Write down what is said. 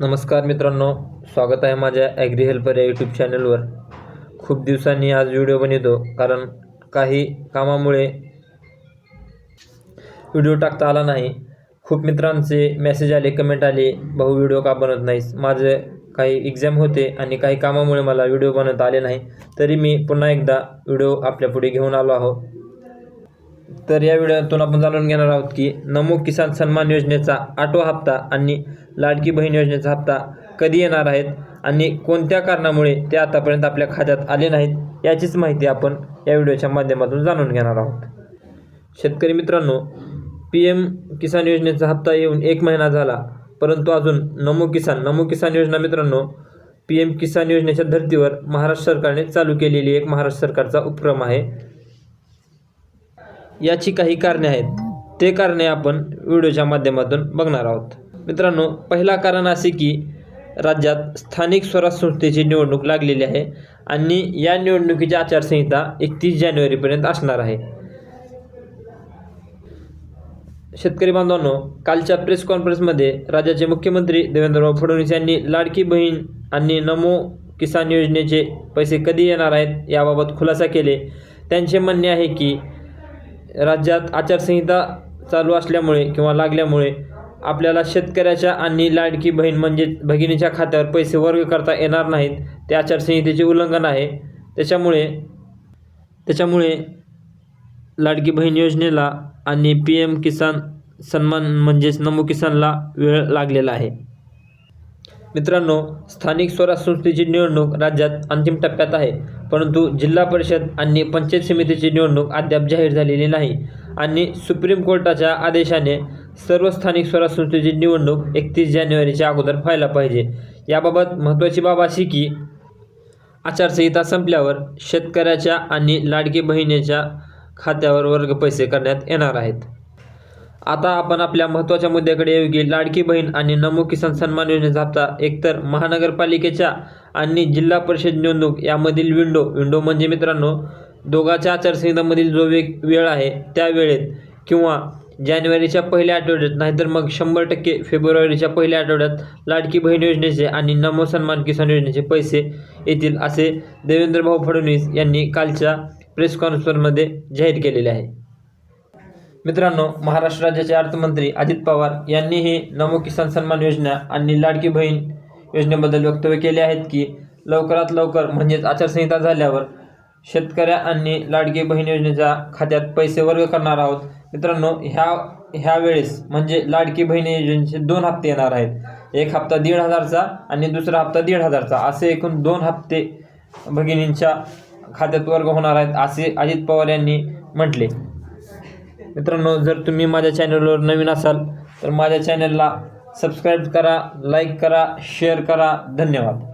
नमस्कार मित्रांनो स्वागत आहे माझ्या ॲग्री हेल्पर या यूट्यूब चॅनलवर खूप दिवसांनी आज व्हिडिओ बनवतो कारण काही कामामुळे व्हिडिओ टाकता आला नाही. खूप मित्रांचे मेसेज आले कमेंट आले भाऊ व्हिडिओ का बनवत नाहीस? माझे काही एक्झाम होते आणि काही कामामुळे मला व्हिडिओ बनवता आले नाही. तरी मी पुन्हा एकदा व्हिडिओ आपल्यापुढे घेऊन आलो आहोत तर या व्हिडिओतून आपण जाणून घेणार आहोत की नमो किसान सन्मान योजनेचा आठवा हप्ता आणि लाडकी बहीण योजनेचा हप्ता कधी येणार आहेत आणि कोणत्या कारणामुळे ते आतापर्यंत आपल्या खात्यात आले नाहीत याचीच माहिती आपण या व्हिडिओच्या माध्यमातून जाणून घेणार आहोत. शेतकरी मित्रांनो पी एम किसान योजनेचा हप्ता येऊन एक महिना झाला परंतु अजून नमो किसान नमो किसान योजना मित्रांनो पी एम किसान योजनेच्या धर्तीवर महाराष्ट्र सरकारने चालू केलेली एक महाराष्ट्र सरकारचा उपक्रम आहे. याची काही कारणे आहेत. ते कारणे आपण व्हिडिओच्या माध्यमातून बघणार आहोत. मित्रांनो पहिला कारण असे की राज्यात स्थानिक स्वराज्य संस्थेची निवडणूक लागलेली आहे आणि या निवडणुकीची आचारसंहिता एकतीस जानेवारीपर्यंत असणार आहे. शेतकरी बांधवांनो कालच्या प्रेस कॉन्फरन्समध्ये राज्याचे मुख्यमंत्री देवेंद्रभाऊ फडणवीस यांनी लाडकी बहीण आणि नमो किसान योजनेचे पैसे कधी येणार आहेत याबाबत खुलासा केले. त्यांचे म्हणणे आहे की राज्यात आचारसंहिता चालू असल्यामुळे किंवा लागल्यामुळे आपल्याला शेतकऱ्याच्या आणि लाडकी बहीण म्हणजे भगिनीच्या खात्यावर पैसे वर्ग करता येणार नाहीत ते आचारसंहितेचे उल्लंघन आहे. त्याच्यामुळे त्याच्यामुळे लाडकी बहीण योजनेला आणि पी एम किसान सन्मान म्हणजेच नमो किसानला वेळ लागलेला आहे. मित्रांनो स्थानिक स्वराज्य संस्थेची निवडणूक राज्यात अंतिम टप्प्यात आहे परंतु जिल्हा परिषद आणि पंचायत समितीची निवडणूक अद्याप जाहीर झालेली नाही. आणि सुप्रीम कोर्टाच्या आदेशाने सर्व स्थानिक स्वराज्य संस्थेची निवडणूक एकतीस जानेवारीच्या अगोदर व्हायला पाहिजे. याबाबत महत्त्वाची बाब अशी की आचारसंहिता संपल्यावर शेतकऱ्याच्या आणि लाडकी बहिणीच्या खात्यावर वर्ग पैसे करण्यात येणार आहेत. आता आपण आपल्या महत्त्वाच्या मुद्द्याकडे येऊ की लाडकी बहीण आणि नमो किसान सन्मान योजनेचा हप्ता एकतर महानगरपालिकेच्या आणि जिल्हा परिषद निवडणूक यामधील विंडो विंडो म्हणजे मित्रांनो दोघांच्या आचारसंहितामधील जो वेग वेळ आहे त्या वेळेत किंवा जानेवारीच्या पहिल्या आठवड्यात नाहीतर मग शंभर टक्के फेब्रुवारीच्या पहिल्या आठवड्यात लाडकी बहीण योजनेचे आणि नमो सन्मान किसान योजनेचे पैसे येतील असे देवेंद्रभाऊ फडणवीस यांनी कालच्या प्रेस कॉन्फरन्समध्ये जाहीर केलेले आहे. मित्रांनो महाराष्ट्र राज्याचे अर्थमंत्री अजित पवार यांनीही नमो किसान सन्मान योजना आणि लाडकी बहीण योजनेबद्दल वक्तव्य केले आहेत की लवकरात लवकर म्हणजेच आचारसंहिता झाल्यावर शेतकऱ्या आणि लाडकी बहीण योजनेच्या खात्यात पैसे वर्ग करणार आहोत. मित्रांनो ह्या ह्या वेळेस म्हणजे लाडकी बहीण योजनेचे दोन हप्ते येणार आहेत. एक हप्ता दीड हजारचा आणि दुसरा हप्ता दीड हजारचा. असे एकूण दोन हप्ते भगिनींच्या खात्यात वर्ग होणार आहेत असे अजित पवार यांनी म्हटले. मित्रांनो जर तुम्ही माझ्या चॅनलवर नवीन असाल तर माझ्या चॅनलला सबस्क्राईब करा लाईक करा शेअर करा. धन्यवाद.